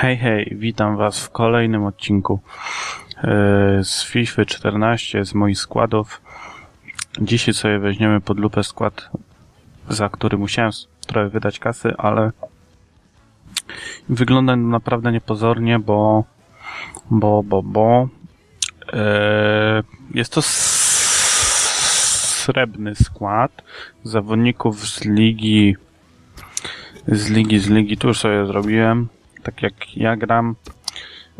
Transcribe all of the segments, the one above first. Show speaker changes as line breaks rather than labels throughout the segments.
Hej, hej, witam Was w kolejnym odcinku e, z FIFA 14 z moich składów. Dzisiaj sobie weźmiemy pod lupę skład, za który musiałem trochę wydać kasy, ale wygląda naprawdę niepozornie, bo bo, bo, bo e, jest to srebrny skład zawodników z ligi z ligi, z ligi, tu już sobie zrobiłem tak jak ja gram.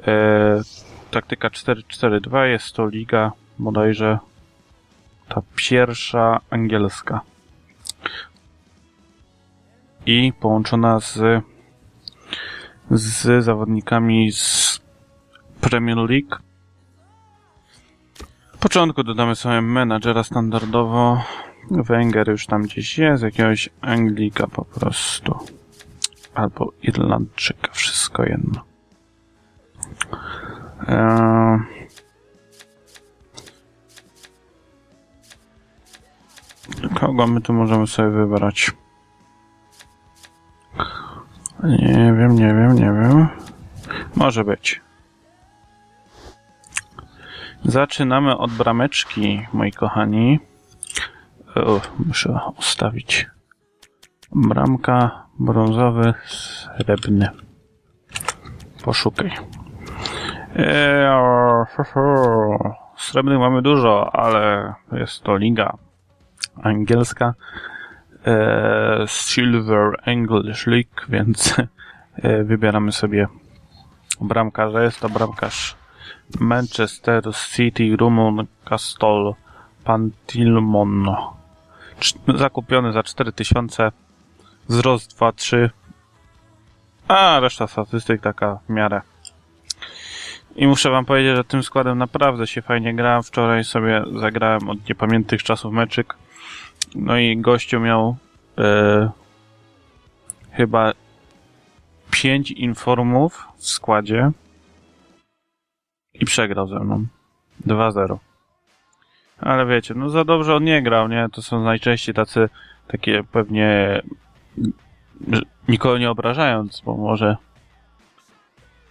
E, taktyka 4-4-2 jest to liga bodajże ta pierwsza angielska. I połączona z z zawodnikami z Premier League. W początku dodamy sobie menadżera standardowo. Wenger już tam gdzieś jest, jakiegoś Anglika po prostu albo Irlandczyka, wszystko jedno. Eee... Kogo my tu możemy sobie wybrać? Nie wiem, nie wiem, nie wiem. Może być. Zaczynamy od brameczki, moi kochani. O, muszę ustawić. Bramka, brązowy, srebrny. Poszukaj. Ho. Srebrnych mamy dużo, ale jest to liga angielska. Eee, Silver English League, więc e, wybieramy sobie bramkarza. Jest to bramkarz Manchester City Rumun Castol Pantilmon. Zakupiony za 4000 wzrost 2-3, a reszta statystyk taka w miarę. I muszę wam powiedzieć, że tym składem naprawdę się fajnie gra. Wczoraj sobie zagrałem od niepamiętnych czasów meczyk. No i gościu miał e, chyba 5 informów w składzie i przegrał ze mną 2-0. Ale wiecie, no za dobrze on nie grał, nie? To są najczęściej tacy, takie pewnie nikogo nie obrażając, bo może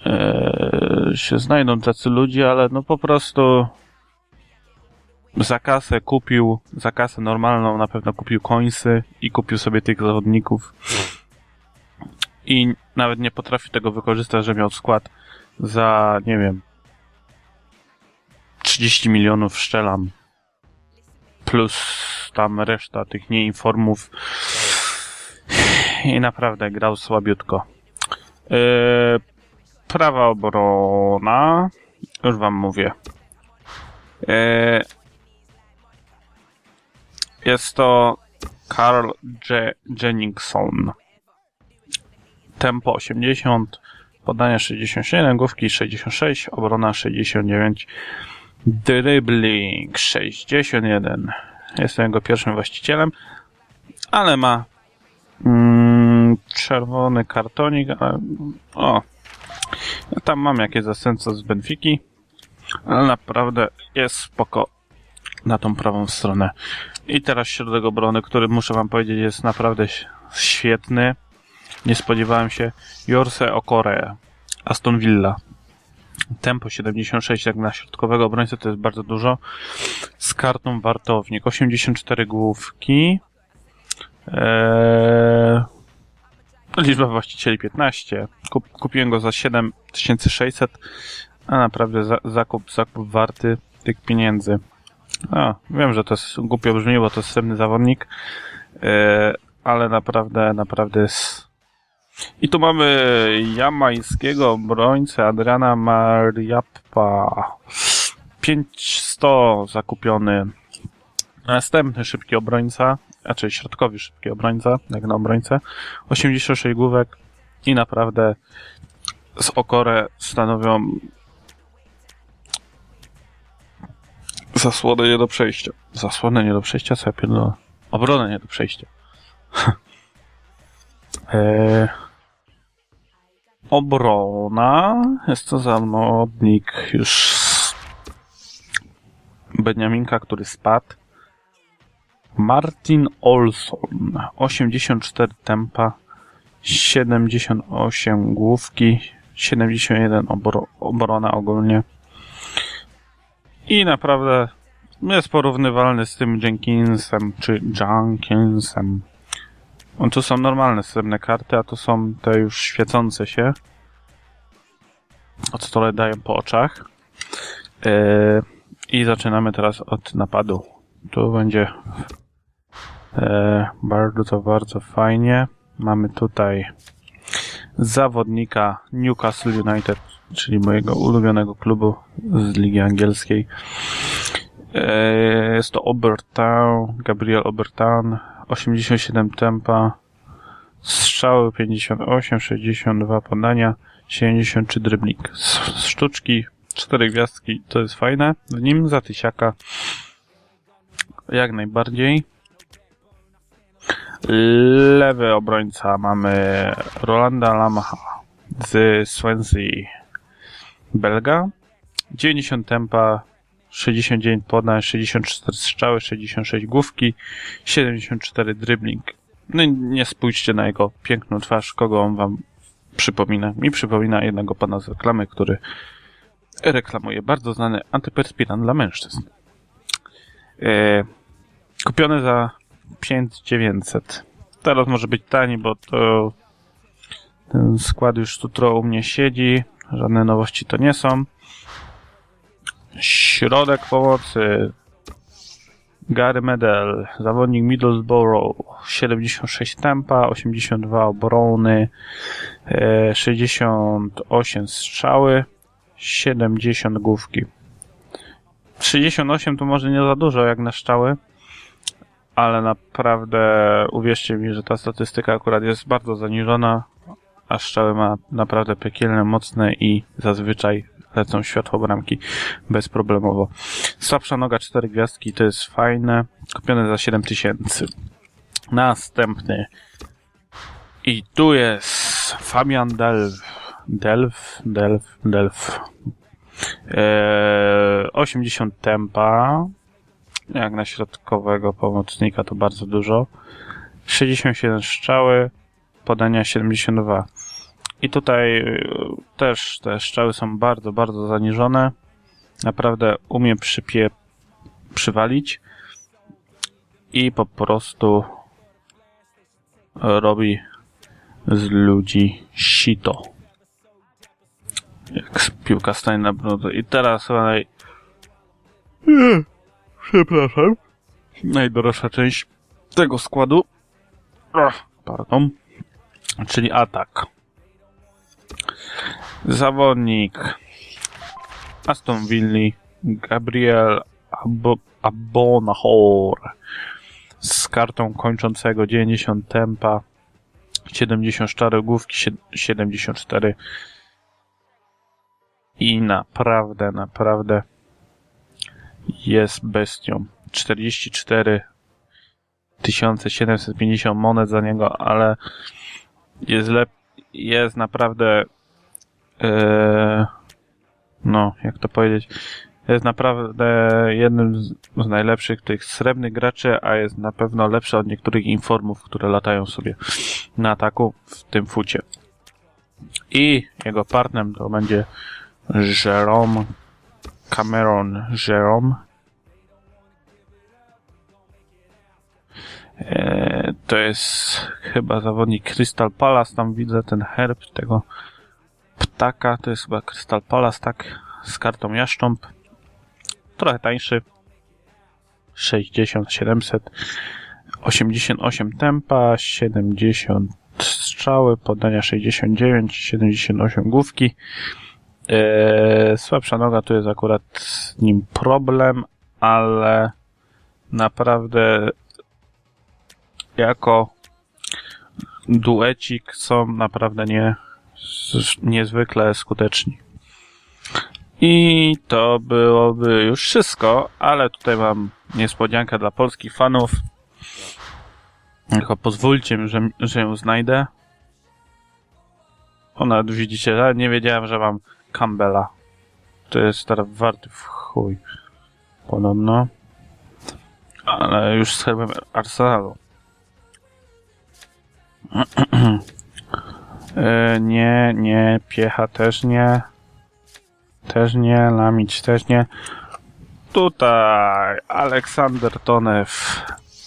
e, się znajdą tacy ludzie, ale no po prostu za kasę kupił, za kasę normalną na pewno kupił końsy i kupił sobie tych zawodników. I nawet nie potrafi tego wykorzystać, że miał skład za, nie wiem 30 milionów szczelam plus tam reszta tych nieinformów i naprawdę grał słabiutko. Yy, prawa obrona, już wam mówię. Yy, jest to Carl J. Jenningson. Tempo 80, podania 67, główki 66, obrona 69, dribbling 61. Jestem jego pierwszym właścicielem, ale ma czerwony kartonik, ale o, ja tam mam jakieś zastępstwo z Benfiki, ale naprawdę jest spoko na tą prawą stronę. I teraz środek obrony, który muszę wam powiedzieć jest naprawdę świetny. Nie spodziewałem się. Jorse Okore, Aston Villa. Tempo 76 jak na środkowego obrońcę to jest bardzo dużo. Z kartą wartownik 84 główki. Eee, liczba właścicieli 15. Kup, kupiłem go za 7600, a naprawdę za, zakup, zakup warty tych pieniędzy. A, wiem, że to jest głupio brzmi, bo to jest srebrny zawodnik, eee, ale naprawdę, naprawdę jest... I tu mamy jamańskiego obrońcę Adriana Mariappa. 500 zakupiony. Następny szybki obrońca, raczej środkowy szybki obrońca, jak na obrońcę. 86 główek i naprawdę z Okorę stanowią zasłonę nie do przejścia. Zasłonę nie do przejścia, co ja pierdolę? Obronę nie do przejścia. eee, obrona. Jest to zawodnik już Beniaminka, który spadł. Martin Olson. 84 tempa, 78 główki, 71 obro, obrona ogólnie. I naprawdę jest porównywalny z tym Jenkinsem, czy Jenkinsem. On tu są normalne srebrne karty, a tu są te już świecące się. Od stole dają po oczach. Yy, I zaczynamy teraz od napadu. Tu będzie bardzo, bardzo fajnie. Mamy tutaj zawodnika Newcastle United, czyli mojego ulubionego klubu z Ligi Angielskiej. E, jest to Obertown, Gabriel Obertown, 87 tempa, strzały 58, 62 podania, 73 drybnik. Z sztuczki, 4 gwiazdki, to jest fajne. W nim za tysiaka jak najbardziej. Lewy obrońca mamy Rolanda Lamaha z Swansea Belga. 90 tempa, 69 podań, 64 strzały, 66 główki, 74 dribbling. No i nie spójrzcie na jego piękną twarz, kogo on wam przypomina. Mi przypomina jednego pana z reklamy, który reklamuje bardzo znany antyperspirant dla mężczyzn. E, kupiony za 5900. Teraz może być tani, bo to ten skład już tu trochę u mnie siedzi. Żadne nowości to nie są. Środek pomocy. Gary Medel, zawodnik Middlesbrough, 76 tempa, 82 obrony, e, 68 strzały, 70 główki. 68 to może nie za dużo jak na strzały, ale naprawdę uwierzcie mi, że ta statystyka akurat jest bardzo zaniżona, a strzały ma naprawdę piekielne, mocne i zazwyczaj lecą światło bramki bezproblemowo. Słabsza noga, 4 gwiazdki, to jest fajne. Kupione za 7000. Następny. I tu jest Fabian Delf. Delf, Delf, Delf. Eee, 80 tempa. Jak na środkowego pomocnika to bardzo dużo. 67 strzały, podania 72. I tutaj y, też te strzały są bardzo, bardzo zaniżone. Naprawdę umie przypie, przywalić i po prostu robi z ludzi sito. Jak piłka stanie na brudze. I teraz naj... Przepraszam. Najdroższa część tego składu. Ach, pardon. Czyli atak. Zawodnik Aston Villa Gabriel Abo Abonahor z kartą kończącego 90 tempa 74 główki 74 i naprawdę, naprawdę jest bestią. 44 750 monet za niego, ale jest lep jest naprawdę Eee, no, jak to powiedzieć, jest naprawdę jednym z, z najlepszych tych srebrnych graczy, a jest na pewno lepszy od niektórych informów, które latają sobie na ataku w tym fucie. I jego partnerem to będzie Jerome Cameron Jerome. To jest chyba zawodnik Crystal Palace, tam widzę ten herb tego ptaka, to jest chyba Crystal Palace, tak, z kartą jaszcząb. Trochę tańszy. 60, 700, 88 tempa, 70 strzały, podania 69, 78 główki. Eee, słabsza noga, tu jest akurat z nim problem, ale naprawdę jako duecik są naprawdę nie niezwykle skuteczni. I to byłoby już wszystko, ale tutaj mam niespodziankę dla polskich fanów. Tylko pozwólcie, że, że ją znajdę. Ona, widzicie, nie wiedziałem, że mam Campbella. To jest teraz warty w chuj. Podobno. Ale już z herbem Arsenalu. E, nie, nie, Piecha też nie. Też nie, Lamić też nie. Tutaj Aleksander Tonew,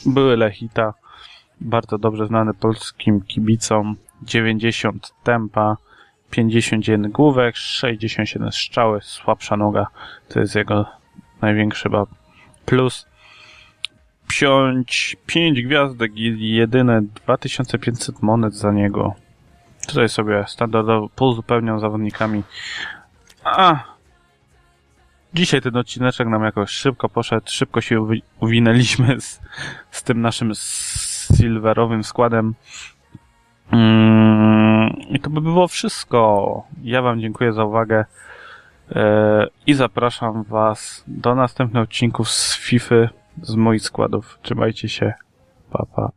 były Lechita, bardzo dobrze znany polskim kibicom. 90 tempa, 51 główek, 67 strzały, słabsza noga. To jest jego największy chyba plus. 5, 5 gwiazdek i jedyne 2500 monet za niego. Tutaj sobie standardowo pozupełniam zawodnikami. A, dzisiaj ten odcineczek nam jakoś szybko poszedł, szybko się uwi- uwinęliśmy z, z tym naszym silverowym składem. Mm, I to by było wszystko. Ja Wam dziękuję za uwagę e, i zapraszam Was do następnych odcinków z FIFA z moich składów. Trzymajcie się. Pa, pa.